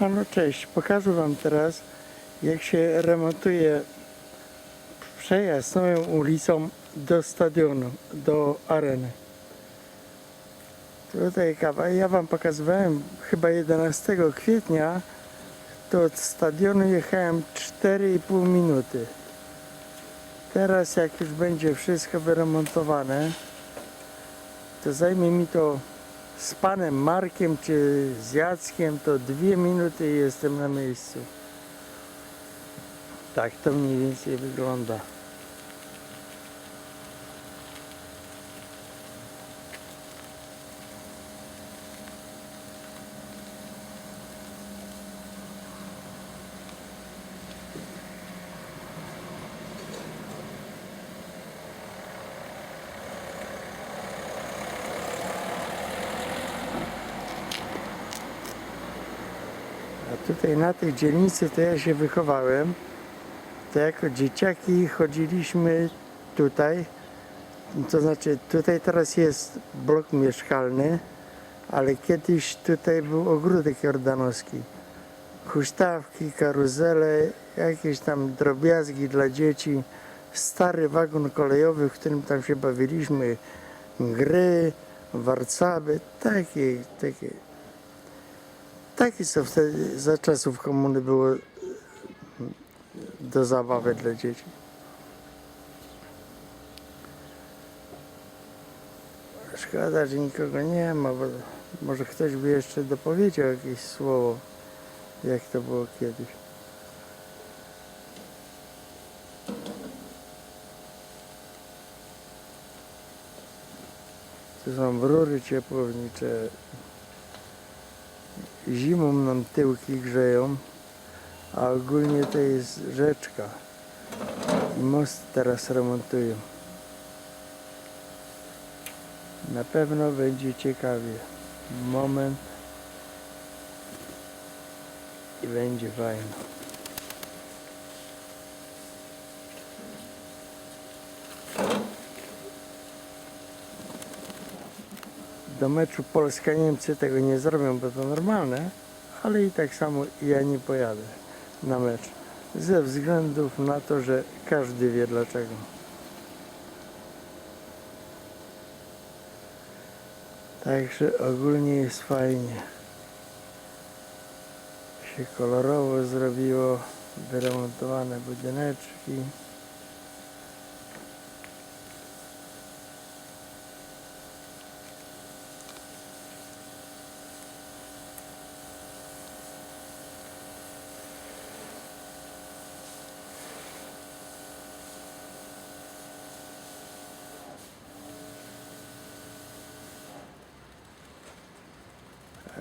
Halo, cześć. Pokażę Wam teraz, jak się remontuje przejazd nową ulicą do stadionu, do areny. Tutaj kawa. Ja Wam pokazywałem chyba 11 kwietnia, to od stadionu jechałem 4,5 minuty. Teraz jak już będzie wszystko wyremontowane, to zajmie mi to z panem Markiem czy z Jackiem to dwie minuty i jestem na miejscu. Tak to mniej więcej wygląda. Tutaj na tej dzielnicy to ja się wychowałem. To jako dzieciaki chodziliśmy tutaj. To znaczy tutaj teraz jest blok mieszkalny, ale kiedyś tutaj był ogródek jordanowski. Huśtawki, karuzele, jakieś tam drobiazgi dla dzieci. Stary wagon kolejowy, w którym tam się bawiliśmy. Gry, warcaby, takie, takie. Takie co wtedy za czasów komuny było e, do zabawy dla dzieci. Szkoda, że nikogo nie ma, bo może ktoś by jeszcze dopowiedział jakieś słowo, jak to było kiedyś. Tu są rury ciepłownicze, zimą nam tyłki grzeją, a ogólnie to jest rzeczka. I most teraz remontują. Na pewno będzie ciekawie. Moment i będzie fajnie. Do meczu Polska-Niemcy tego nie zrobią, bo to normalne, ale i tak samo ja nie pojadę na mecz. Ze względów na to, że każdy wie dlaczego. Także ogólnie jest fajnie. Się kolorowo zrobiło, wyremontowane budyneczki.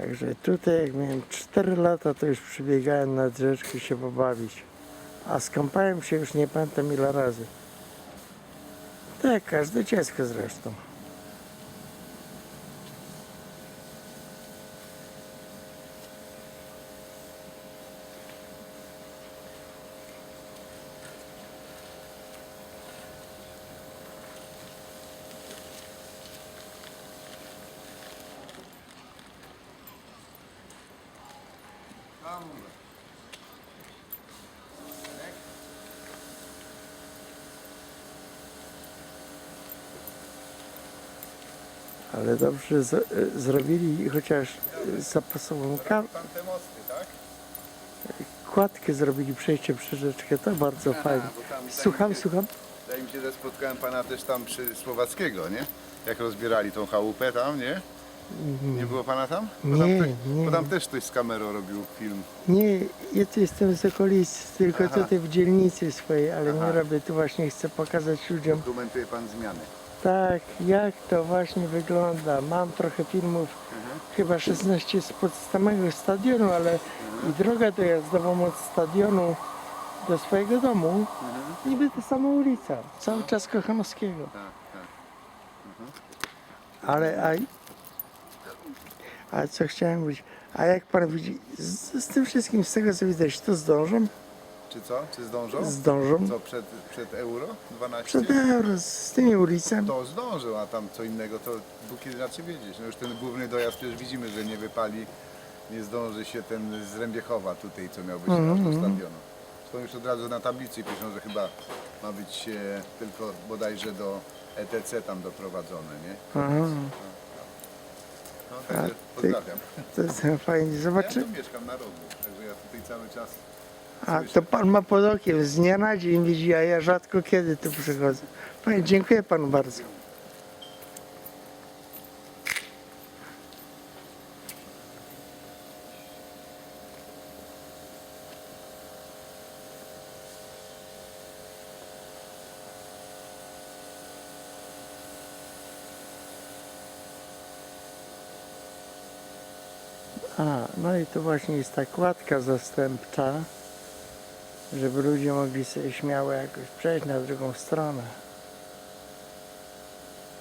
Także tutaj jak miałem 4 lata, to już przybiegałem nad rzeczkę się pobawić. A skąpałem się już nie pamiętam ile razy. Tak każde dziecko zresztą. Ale dobrze z, e, zrobili chociaż e, zapasową ka- Tamte mosty, tak? kładkę zrobili przejście przez rzeczkę, to bardzo fajnie. bo tam- tam Słucham, słucham. Wydaje mi się, że spotkałem pana też tam przy Słowackiego, nie? Jak rozbierali tą chałupę tam, nie? Nie było pana tam? Bo tam, Nie, ktoś, nie. Bo tam też ktoś z kamerą robił film. Nie, ja tu jestem z okolic, tylko Aha. tutaj w dzielnicy swojej, ale nie Aha. robię, tu właśnie chcę pokazać ludziom, Dokumentuje pan zmiany. tak, jak to właśnie wygląda. Mam trochę filmów, Mhm. chyba 16 spod samego stadionu, ale i droga dojazdową od stadionu do swojego domu, Mhm. niby ta sama ulica, cały czas Kochanowskiego. Tak, tak. Ale a, a co chciałem mówić, a jak pan widzi, z, z tym wszystkim, z tego co widać, to zdążą? Czy co? Czy zdążą? Zdążą. Co, przed, przed euro 12? Przed euro, z tymi ulicami. To zdążył, a tam co innego to Bóg raczej wiedzieć. No już ten główny dojazd przecież widzimy, że nie wypali nie zdąży się ten z Rębiechowa tutaj, co miał być mm mhm. postawiony. To już od razu na tablicy piszą, że chyba ma być e, tylko bodajże do ETC tam doprowadzone, nie? Aha, No, także A, ty- pozdrawiam. to jest fajnie. Ja Zobaczy. tu mieszkam na rogu, także ja tutaj cały czas A to pan ma pod okiem z dnia na dzień widzi, a ja rzadko kiedy tu przychodzę. Panie, dziękuję panu bardzo. A, no i tu właśnie jest ta kładka zastępcza, żeby ludzie mogli sobie śmiało jakoś przejść na drugą stronę.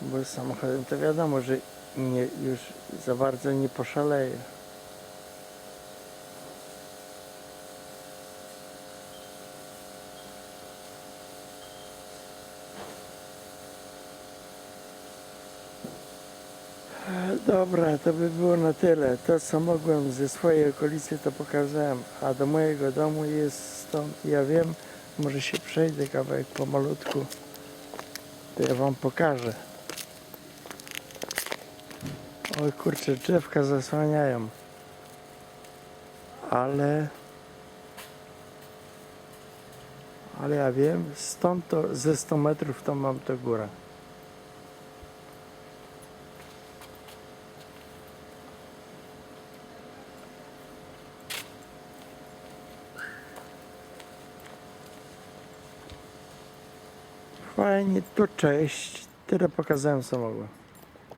Bo z samochodem to wiadomo, że nie, już za bardzo nie poszaleje. E, Dobra, to by było na tyle. To co mogłem ze swojej okolicy to pokazałem, a do mojego domu jest stąd, ja wiem, może się przejdę kawałek pomalutku, to ja wam pokażę. Oj kurczę, drzewka zasłaniają. Ale... Ale ja wiem, stąd to ze 100 metrów to mam to góra. Fajnie, to cześć. Tyle pokazałem co mogłem.